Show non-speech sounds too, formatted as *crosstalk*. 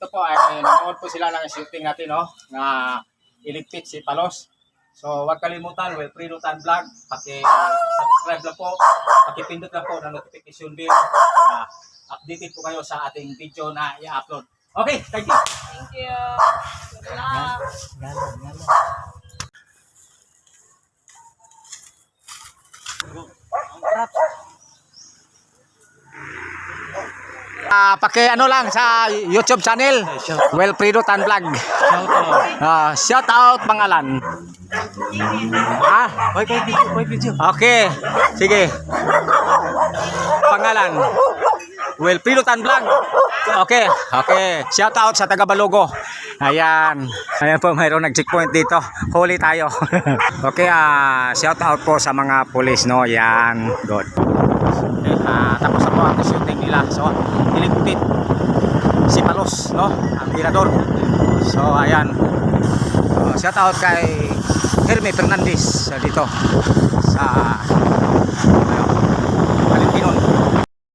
ito po ay nanood po sila ng shooting natin, no? Na iligpit si Palos. So, huwag kalimutan, Wilfredo Tan Vlog. Paki-subscribe lang po. Pakipindot lang po ng notification bell. para updated po kayo sa ating video na i-upload. Okay, thank you. Thank you. Good luck. Ah, paki ano lang sa YouTube channel, Wilfredo Tan Vlog. Ah, shout out pangalan. Ah, Hoy, kay video, hoy video. Okay. Sige. Pangalan. Wilfredo Tan Vlog. Okay. Okay. Shout out sa taga Balogo. Ayan. Ayan po, mayroong nag-checkpoint dito. Huli tayo. *laughs* okay, ah, shout out po sa mga pulis, no? Yan. Good. Ah, tapos na po ang shooting nila. So, kapit si Palos no? Ang tirador. So ayan. Oh, uh, shout out kay Herme Fernandez uh, dito sa uh,